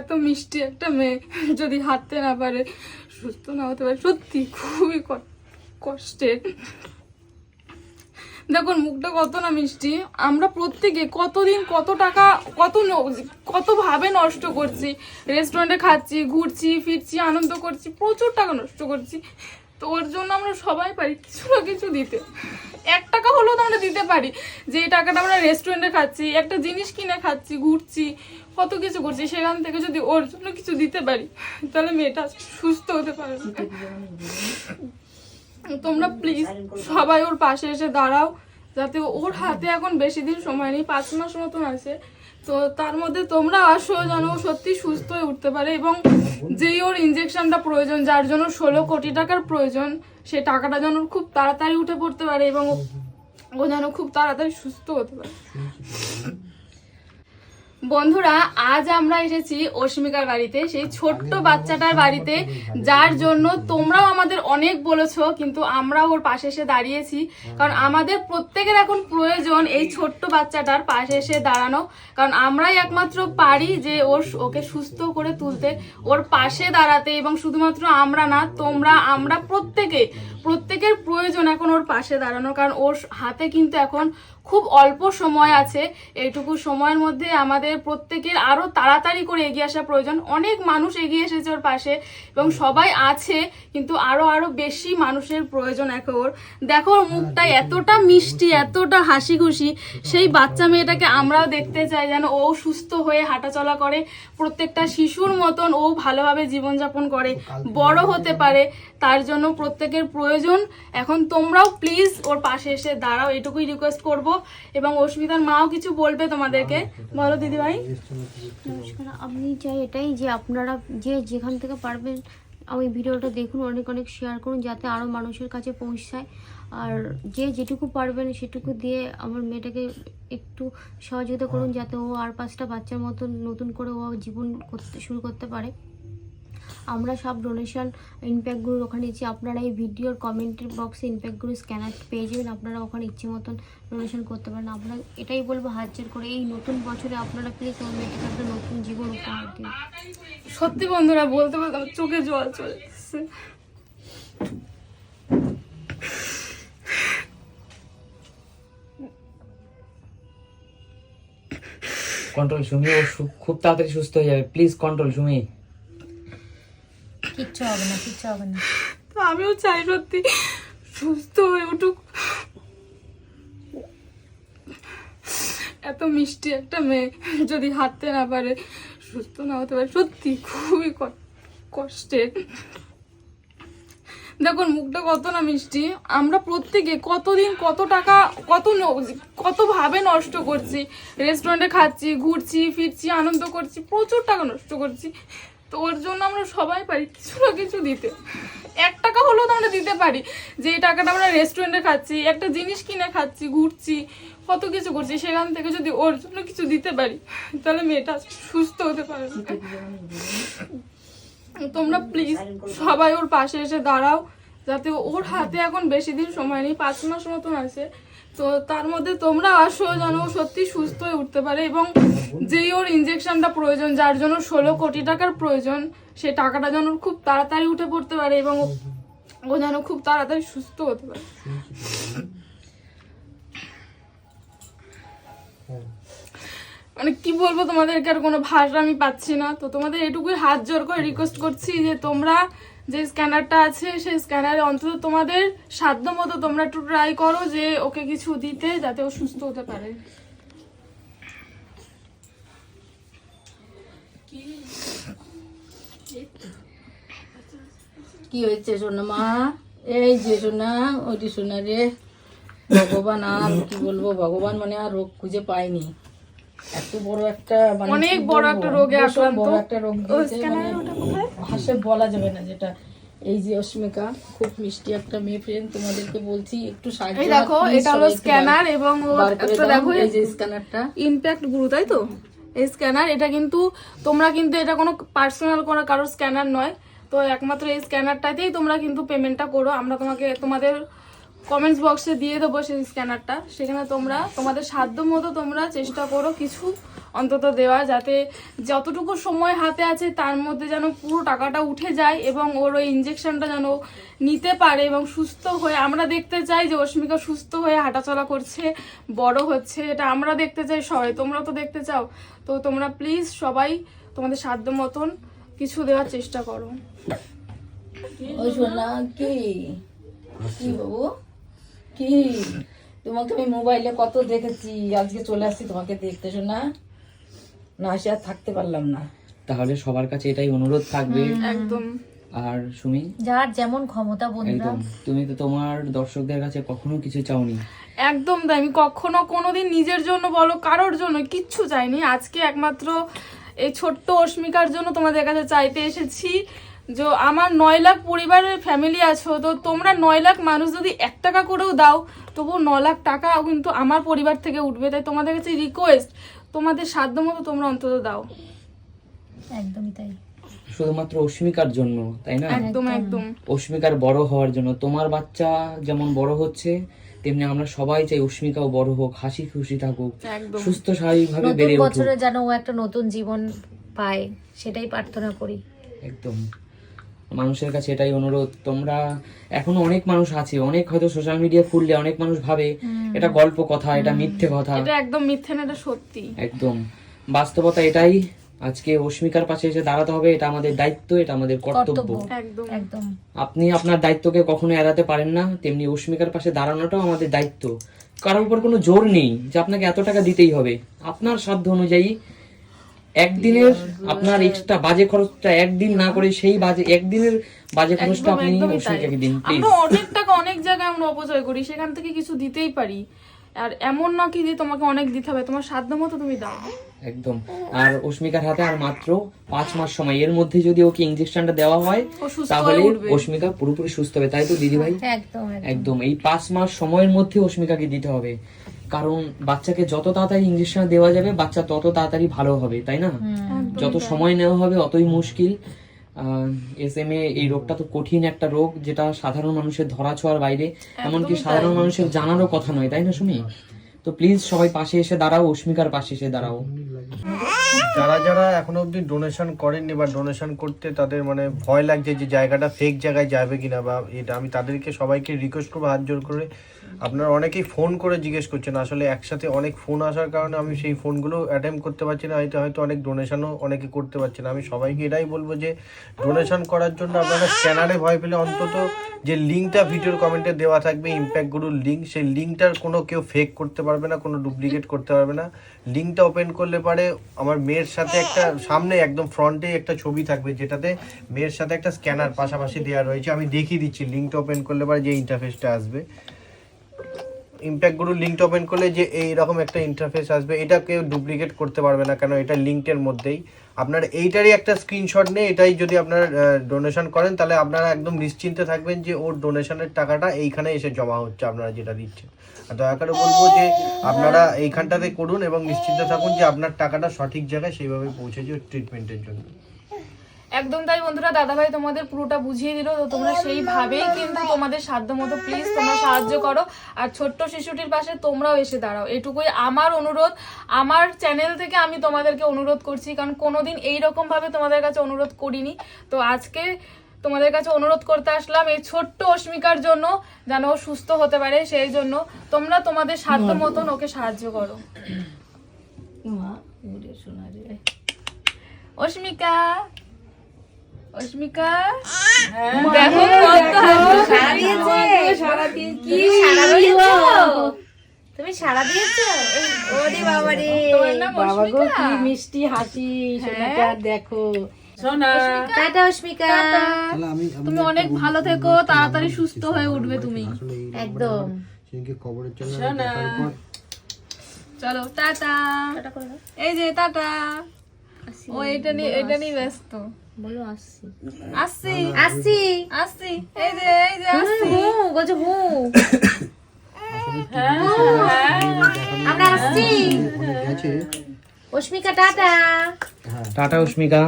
এত মিষ্টি একটা মেয়ে। যদি হাঁটতে না পারে, সুস্থ না হতে পারে, সত্যি খুবই কষ্টের। দেখুন, মুখটা কত না মিষ্টি। আমরা প্রত্যেকে কতদিন কত টাকা, কত ন- কত ভাবে নষ্ট করছি। রেস্টুরেন্টে খাচ্ছি, ঘুরছি, ফিরছি, আনন্দ করছি, প্রচুর টাকা নষ্ট করছি। তো ওর জন্য আমরা সবাই পারি কিছু না কিছু দিতে। এক টাকা হলেও তো আমরা দিতে পারি। যে টাকাটা আমরা রেস্টুরেন্টে খাচ্ছি, একটা জিনিস কিনে খাচ্ছি, ঘুরছি কত কিছু করছি, সেখান থেকে যদি ওর জন্য কিছু দিতে পারি, তাহলে মেয়েটা সুস্থ হতে পারে তোমরা প্লিজ সবাই ওর পাশে এসে দাঁড়াও, যাতে ওর হাতে এখন বেশি দিন সময় নেই, পাঁচ মাস মতন আছে। তো তার মধ্যে তোমরা আসো যেন ও সত্যি সুস্থ হয়ে উঠতে পারে এবং যেই ওর ইঞ্জেকশনটা প্রয়োজন, যার জন্য ষোলো কোটি টাকার প্রয়োজন, সে টাকাটা যেন খুব তাড়াতাড়ি উঠে পড়তে পারে এবং ও- ও যেন খুব তাড়াতাড়ি সুস্থ হতে পারে। বন্ধুরা, আজ আমরা এসেছি অস্মিকার বাড়িতে, সেই ছোট্ট বাচ্চাটার বাড়িতে, যার জন্য তোমরাও আমাদের অনেক বলেছ, কিন্তু আমরাও ওর পাশে এসে দাঁড়িয়েছি। কারণ আমাদের প্রত্যেকের এখন প্রয়োজন এই ছোট্ট বাচ্চাটার পাশে এসে দাঁড়ানো। কারণ আমরাই একমাত্র পারি যে ওর ওকে সুস্থ করে তুলতে, ওর পাশে দাঁড়াতে এবং শুধুমাত্র আমরা না, তোমরা, আমরা প্রত্যেকে, প্রত্যেকের প্রয়োজন এখন ওর পাশে দাঁড়ানো। কারণ ওর হাতে কিন্তু এখন খুব অল্প সময় আছে। এইটুকু সময়ের মধ্যে আমাদের প্রত্যেকের আরও তাড়াতাড়ি করে এগিয়ে আসা প্রয়োজন। অনেক মানুষ এগিয়ে এসেছে ওর পাশে এবং সবাই আছে কিন্তু আরও আরও বেশি মানুষের প্রয়োজন এখন ওর। দেখো ওর মুখটা এতটা মিষ্টি এতটা হাসি খুশি সেই বাচ্চা মেয়েটাকে আমরাও দেখতে চাই যেন ও সুস্থ হয়ে হাঁটাচলা করে। প্রত্যেকটা শিশুর মতন ও ভালোভাবে জীবনযাপন করে। বড় হতে পারে তার জন্য প্রত্যেকের প্রয়োজন। এখন তোমরাও প্লিজ ওর পাশে এসে দাঁড়াও এটুকুই রিকোয়েস্ট করব। এবং অস্মিতার মাও কিছু বলবে তোমাদেরকে। বলো দিদি ভাই নমস্কার আমি চাই এটাই যে আপনারা যে যেখান থেকে পারবেন আমি ভিডিওটা দেখুন অনেক অনেক শেয়ার করুন যাতে আরও মানুষের কাছে পৌঁছায়। আর যে যেটুকু পারবেন সেটুকু দিয়ে আমার মেয়েটাকে একটু সহযোগিতা করুন যাতে ও আর পাঁচটা বাচ্চার মতো নতুন করে ও জীবন করতে শুরু করতে পারে। আমরা সব ডোনেশন ইম্প্যাক্টগুলোর ওখানে দিচ্ছি আপনারা এই ভিডিওর কমেন্টের বক্সে ইম্প্যাক্টগুলো স্ক্যানার পেয়ে যাবেন। আপনারা ওখানে ইচ্ছে মতন ডোনেশন করতে পারেন। আপনারা এটাই বলব হাত জোর করে। এই নতুন বছরে আপনারা প্লিজ আমার মেয়েটাকে একটা নতুন জীবন উপহার দিন। সত্যি বন্ধুরা বলতে বলতে আমার চোখে জল চলে এসেছে। কন্ট্রোল সুমি ও সু- খুব তাড়াতাড়ি সুস্থ হয়ে যাবে। Please control Sumi. কিচ্ছু হবে না, কিচ্ছু হবে না। তো আমিও চাই সত্যি সুস্থ হয়ে উঠুক। এত মিষ্টি একটা মেয়ে যদি হাঁটতে না পারে, সুস্থ না হতে পারে, সত্যি খুবই কষ্টের। দেখুন, মুখটা কত না মিষ্টি। আমরা প্রত্যেকে কতদিন কত টাকা, কত ন- কত ভাবে নষ্ট করছি। রেস্টুরেন্টে খাচ্ছি, ঘুরছি, ফিরছি, আনন্দ করছি, প্রচুর টাকা নষ্ট করছি। তো ওর জন্য আমরা সবাই পারি কিছু না কিছু দিতে। এক টাকা হলেও তো আমরা দিতে পারি। যে টাকাটা আমরা রেস্টুরেন্টে খাচ্ছি, একটা জিনিস কিনে খাচ্ছি, ঘুরছি, কত কিছু করছি, সেখান থেকে যদি ওর জন্য কিছু দিতে পারি, তাহলে মেয়েটা সুস্থ হতে পারে তোমরা প্লিজ সবাই ওর পাশে এসে দাঁড়াও, যাতে ওর হাতে এখন বেশি দিন সময় নেই, পাঁচ মাস মতন আছে। তো তার মধ্যে তোমরা আসো যেন সত্যি সুস্থ হয়ে উঠতে পারে এবং যেই ওর ইঞ্জেকশনটা প্রয়োজন, যার জন্য ষোলো কোটি টাকার প্রয়োজন, সে টাকাটা যেন খুব তাড়াতাড়ি উঠে পড়তে পারে এবং ও- ও যেন খুব তাড়াতাড়ি সুস্থ হতে পারে। মানে কি বলব, তোমাদেরকে আর কোনো ভাষা আমি পাচ্ছি না। তো তোমাদের এটুকুই হাত জোর করে রিকোয়েস্ট করছি যে তোমরা যে স্ক্যানারটা আছে, সেই স্ক্যানারে অন্তত তোমাদের সাধ্য মতো তোমরা একটু ট্রাই করো যে ওকে কিছু দিতে যাতে ও সুস্থ হতে পারে। কি হয়েছে সোনা মা? এই যে সোনা ওইটি সোনা রে। ভগবান আর কি বলব, ভগবান মানে আর রোগ খুঁজে পায়নি। এত বড় একটা মানে অনেক বড় একটা রোগে আক্রান্ত। বড় একটা রোগ স্ক্যানারে মানে বলা যাবে না যেটা। এই যে অস্মিকা খুব মিষ্টি একটা মেয়ে ফ্রেন্ড তোমাদেরকে বলছি একটু সাহায্য দেখো এটা হলো স্ক্যানার এবং একটা দেখো এই যে স্ক্যানারটা। ইমপ্যাক্ট গুরু তাই তো? এই স্ক্যানার এটা কিন্তু তোমরা কিন্তু এটা কোনো পার্সোনাল কোনো কারোর স্ক্যানার নয়। তো একমাত্র এই স্ক্যানারটাতেই তোমরা কিন্তু পেমেন্টটা করো। আমরা তোমাকে তোমাদের কমেন্টস বক্সে দিয়ে দেবো সেই স্ক্যানারটা সেখানে তোমরা, তোমাদের সাধ্য মতো তোমরা চেষ্টা করো কিছু অন্তত দেওয়া যাতে যতটুকু সময় হাতে আছে তার মধ্যে যেন পুরো টাকাটা উঠে যায় এবং ওর ওই ইঞ্জেকশনটা যেন নিতে পারে এবং সুস্থ হয়ে, আমরা দেখতে চাই যে অস্মিকা সুস্থ হয়ে হাঁটাচলা করছে, বড় হচ্ছে, এটা আমরা দেখতে চাই সবাই। তোমরা তো দেখতে চাও। তো তোমরা প্লিজ সবাই তোমাদের সাধ্য মতন কিছু দেওয়ার চেষ্টা করো। কি বাবু? কি? তোমাকে আমি মোবাইলে কত দেখেছি আজকে চলে আসছি তোমাকে দেখতে শোনা না আসে আর থাকতে পারলাম না। তাহলে সবার কাছে এটাই অনুরোধ থাকবে। একদম। আর সুমি? যার যেমন ক্ষমতা বন্ধুরা। তুমি তো তোমার দর্শকদের কাছে কখনো কিছু চাওনি। একদম তাই আমি কখনো কোনোদিন নিজের জন্য বলো কারোর জন্য কিচ্ছু চাইনি। আজকে একমাত্র এই ছোট্ট অস্মিকার জন্য তোমাদের কাছে চাইতে এসেছি। যে আমার নয় লাখ পরিবারের ফ্যামিলি আছো তো তোমরা নয় লাখ মানুষ যদি এক টাকা করেও দাও তবু ন লাখ টাকা কিন্তু আমার পরিবার থেকে উঠবে। তাই তোমাদের কাছে রিকোয়েস্ট তোমাদের সাধ্য মতো তোমরা অন্তত দাও। একদমই তাই। শুধুমাত্র অস্মিকার জন্য তাই না? একদম একদম। অস্মিকার বড় হওয়ার জন্য। তোমার বাচ্চা যেমন বড় হচ্ছে তেমনি আমরা সবাই চাই অস্মিকাও বড় হোক হাসি খুশি থাকুক একদম। সুস্থ স্বাভাবিকভাবে বেড়ে উঠুক। বছরে যেন ও একটা নতুন জীবন পায় সেটাই প্রার্থনা করি। একদম। মানুষের কাছে এটাই অনুরোধ। তোমরা এখনও অনেক মানুষ আছে অনেক হয়তো সোশ্যাল মিডিয়া খুললে অনেক মানুষ ভাবে এটা গল্প কথা এটা মিথ্যে কথা। এটা একদম মিথ্যে না এটা সত্যি। একদম। বাস্তবতা এটাই। আজকে অস্মিকার পাশে এসে দাঁড়াতে হবে এটা আমাদের দায়িত্ব এটা আমাদের কর্তব্য। একদম। একদম। আপনি আপনার দায়িত্বকে কখনো এড়াতে পারেন না তেমনি অস্মিকার পাশে দাঁড়ানোটাও আমাদের দায়িত্ব। কারোর উপর কোনো জোর নেই যে আপনাকে এত টাকা দিতেই হবে। আপনার সাধ্য অনুযায়ী একদিনের আপনার এক্সট্রা বাজে খরচটা একদিন না করে সেই বাজে একদিনের বাজে খরচটা আপনি তাই। দিন প্লিজ আমরা অনেক টাকা অনেক জায়গায় আমরা অপচয় করি সেখান থেকে কিছু দিতেই পারি। আর এমন না কি যে তোমাকে অনেক দিতে হবে তোমার সাধ্য মতো তুমি দাও। একদম। আর অস্মিকার হাতে আর মাত্র পাঁচ মাস সময় এর মধ্যে যদি ওকে ইঞ্জেকশনটা দেওয়া হয় তাহলে অস্মিকা পুরোপুরি সুস্থ হবে তাই তো দিদি ভাই একদম। একদম এই পাঁচ মাস সময়ের মধ্যে অস্মিকাকে দিতে হবে। কারণ বাচ্চাকে যত তাড়াতাড়ি ইঞ্জেকশন দেওয়া যাবে বাচ্চা তত তাড়াতাড়ি ভালো হবে তাই না? যত সময় নেওয়া হবে অতই মুশকিল। এস এম এ এই রোগটা তো কঠিন একটা রোগ যেটা সাধারণ মানুষের ধরা ছোঁয়ার বাইরে। এমনকি সাধারণ মানুষের জানারও কথা নয় তাই না শুনি তো প্লিজ সবাই পাশে এসে দাঁড়াও অস্মিকার পাশে এসে দাঁড়াও। যারা যারা এখনও অবধি ডোনেশন করেননি বা ডোনেশন করতে তাদের মানে ভয় লাগছে যে জায়গাটা ফেক জায়গায় যাবে কিনা বা এটা আমি তাদেরকে সবাইকে রিকোয়েস্ট করব হাত জোর করে। আপনারা অনেকেই ফোন করে জিজ্ঞেস করছেন, আসলে একসাথে অনেক ফোন আসার কারণে আমি সেই ফোনগুলো অ্যাটেম্প করতে পারছি না, হয়তো হয়তো অনেক ডোনেশনও অনেকে করতে পারছে না। আমি সবাইকে এটাই বলব যে ডোনেশন করার জন্য আপনারা স্ক্যানারে ভয় পেলে অন্তত যে লিঙ্কটা ভিডিওর কমেন্টে দেওয়া থাকবে ইম্প্যাক্ট গুরুর লিঙ্ক সেই লিঙ্কটার কোনো কেউ ফেক করতে পারবে না, কোনো ডুপ্লিকেট করতে পারবে না। লিঙ্কটা ওপেন করলে পারে আমার মেয়ের সাথে একটা, সামনে একদম ফ্রন্টে একটা ছবি থাকবে, যেটাতে মেয়ের সাথে একটা স্ক্যানার পাশাপাশি দেওয়া রয়েছে। আমি দেখিয়ে দিচ্ছি লিঙ্কটা ওপেন করলে পারে যে ইন্টারফেসটা আসবে। ইম্প্যাক্ট গুরুর লিঙ্কটা ওপেন করলে যে এইরকম একটা ইন্টারফেস আসবে, এটা কেউ ডুপ্লিকেট করতে পারবে না কেন? এটা লিঙ্কের মধ্যেই। আপনার এইটারই একটা স্ক্রিনশট নিয়ে এটাই যদি আপনারা ডোনেশন করেন, তাহলে আপনারা একদম নিশ্চিন্তে থাকবেন যে ওর ডোনেশনের টাকাটা এইখানে এসে জমা হচ্ছে, আপনারা যেটা দিচ্ছেন। আর দয়া করে বলব যে আপনারা এইখানটাতে করুন এবং নিশ্চিন্তে থাকুন যে আপনার টাকাটা সঠিক জায়গায় সেইভাবে পৌঁছেছে ট্রিটমেন্টের জন্য। একদম তাই বন্ধুরা দাদাভাই তোমাদের পুরোটা বুঝিয়ে দিল তো তোমরা সেইভাবেই কিন্তু তোমাদের সাধ্য মতো প্লিজ তোমরা সাহায্য করো। আর ছোট্ট শিশুটির পাশে তোমরাও এসে দাঁড়াও। এটুকুই আমার অনুরোধ। আমার চ্যানেল থেকে আমি তোমাদেরকে অনুরোধ করছি কারণ কোনোদিন এইরকম ভাবে তোমাদের কাছে অনুরোধ করিনি। তো আজকে তোমাদের কাছে অনুরোধ করতে আসলাম এই ছোট্ট অস্মিকার জন্য যেন ও সুস্থ হতে পারে সেই জন্য। তোমরা তোমাদের সাধ্য মতন ওকে সাহায্য করো। অস্মিকা অস্মিকা দেখো কত তুমি সারা দিয়েছ? ওরে বাবা রে বাবা গো কি মিষ্টি হাসি সোনাটা দেখো। সোনা টাটা অস্মিকা তুমি অনেক ভালো থেকো তাড়াতাড়ি সুস্থ হয়ে উঠবে তুমি। একদম। চলো টাটা। এই যে টাটা। ও এটা নিয়ে এটা নিয়ে ব্যস্ত বলো আসছি আসছি আসছি আসছি এই যে এই যে আসছি হু গোজো হু আমরা আসছি অস্মিকা টাটা টাটা অস্মিকা